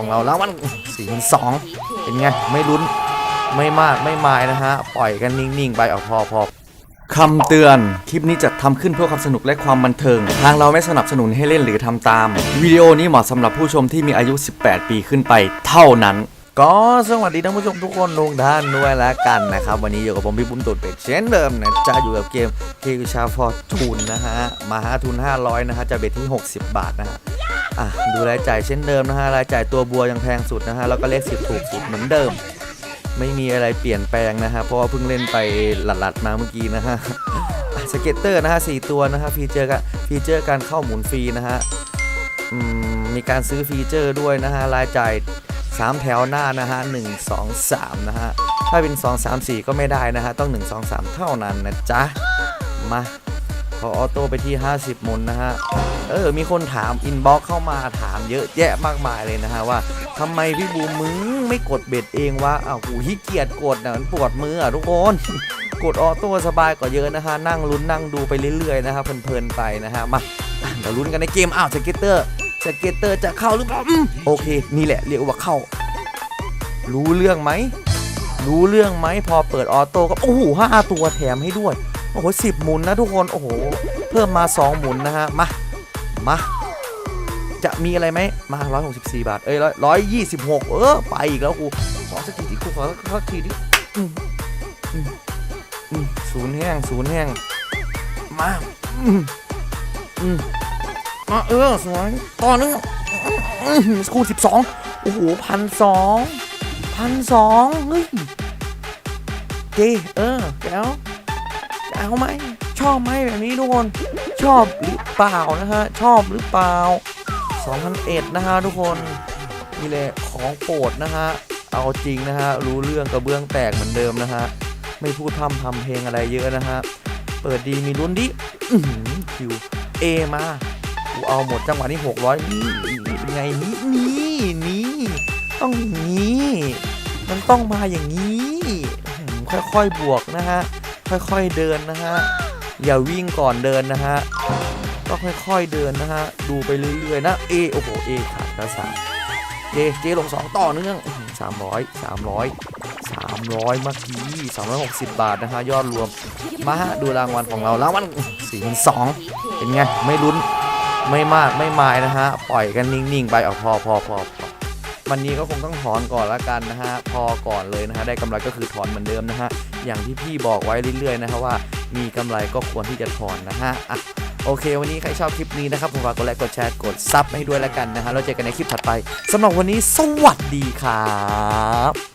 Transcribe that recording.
ของเราแล้วมันสี่พันสองเป็นไง ไม่ลุ้นไม่มากไม่มายนะฮะ ปล่อยกันนิ่งๆ ไปเอาพอพอคำเตือน คลิปนี้จะทำขึ้นเพื่อความสนุกและความบันเทิง ทางเราไม่สนับสนุนให้เล่นหรือทำตาม วิดีโอนี้เหมาะสำหรับผู้ชมที่มีอายุ 18 ปีขึ้นไปเท่านั้น ก็สวัสดีท่านผู้ชมทุกคนทุกท่านด้วยแล้วกันนะครับ วันนี้อยู่กับผมพี่บุ้มตุดเป็ดเช่นเดิมนะจะอยู่กับเกมเคกชาฟอร์ทูนนะฮะมาฮาทุน 500 นะฮะจะเบ็ดที่ 60 บาทนะฮะ อะดูรายจ่ายเช่นเดิมนะฮะรายจ่ายตัวบัวยังแพงสุดนะฮะแล้วก็เลขสิบถูกสุดเหมือนเดิม ไม่มีอะไรเปลี่ยนแปลงนะฮะเพราะว่าเพิ่งเล่นไปหลัดๆมาเมื่อกี้นะฮะสเก็ตเตอร์นะฮะสี่ตัวนะฮะฟีเจอร์กันฟีเจอร์การเข้าหมุนฟรีนะฮะมมีการซื้อฟีเจอร์ด้วยนะฮะรายจ่าย3 แถวหน้านะฮะ1 2 3 นะฮะ ถ้าเป็น 2 3 4 ก็ไม่ได้นะฮะ ต้อง 1 2 3 เท่านั้นนะจ๊ะ มา ขอออโต้ไปที่ 50หมุนนะฮะ เออ มีคนถามอินบ็อกเข้ามาถามเยอะแยะมากมายเลยนะฮะว่าทำไมพี่บูมมึงไม่กดเบ็ดเองวะอ้าวกูขี้เกียจกดนะมันปวดมืออะทุกคน กดออโต้สบายกว่าเยอะนะฮะ นั่งลุ้นนั่งดูไปเรื่อยๆนะฮะเพลินๆไปนะฮะ มาเดี๋ยวลุ้นกันในเกมอ้าวสเก็ตเตอร์สเก็ตเตอร์จะเข้าหรือเปล่าอืมโอเค นี่แหละเรียกว่าเข้า รู้เรื่องไหม รู้เรื่องไหมพอเปิดออโต้ก็โอ้โหห้าตัวแถมให้ด้วย โอ้โหสิบหมุนนะทุกคนโอ้โห เพิ่มมา 2 หมุนนะฮะ มา มา จะมีอะไรไหมมา 164 บาท เอ้ยร้อยยี่สิบหกเออ ไปอีกแล้วกูขอสักทีดิกูขอสักทีดิอืมอืมอืมศูนย์แห้งศูนย์แห้งมาอมาเออสวยต่อเนึงอืมสกูสิบสองโอ้โหพันสอง พันสองเฮ้ยเจเออแก้วจะเอาไหมชอบไหมแบบนี้ทุกคนชอบหรือเปล่านะฮะชอบหรือเปล่า2001นะฮะทุกคนนี่แหละของโปรดนะฮะเอาจริงนะฮะรู้เรื่องกระเบื้องแตกเหมือนเดิมนะฮะไม่พูดพร่ำทำเพลงอะไรเยอะนะฮะเปิดดีมีลุ้นดิคิวเอมากูเอาหมดจังหวะนี้600นี่เป็นไงนี่นี่นี่ ต้องอย่างนี้ มันต้องมาอย่างนี้ ค่อยๆบวกนะฮะ ค่อยๆเดินนะฮะ อย่าวิ่งก่อนเดินนะฮะ ก็ค่อยๆเดินนะฮะ ดูไปเรื่อยๆนะเอโอ้โหเอขาดกระสาเจเจลงสองต่อเนื่องสามร้อยสามร้อยสามร้อยเมื่อกี้สามร้อยหกสิบบาทนะฮะยอดรวม มาฮะดูรางวัลของเรารางวัลสี่พันสองเป็นไง ไม่ลุ้นไม่มากไม่มายนะฮะ ปล่อยกันนิ่งๆ ไปเอาพอพอพอพอ วันนี้ก็คงต้องถอนก่อนละกันนะฮะ พอก่อนเลยนะฮะ ได้กำไรก็คือถอนเหมือนเดิมนะฮะ อย่างที่พี่บอกไว้เรื่อยๆนะฮะว่า มีกำไรก็ควรที่จะถอนนะฮะอะโอเค วันนี้ใครชอบคลิปนี้นะครับผมฝากกดไลค์กดแชร์กดซับให้ด้วยละกันนะฮะแล้วเจอกันในคลิปถัดไปสำหรับวันนี้สวัสดีครับ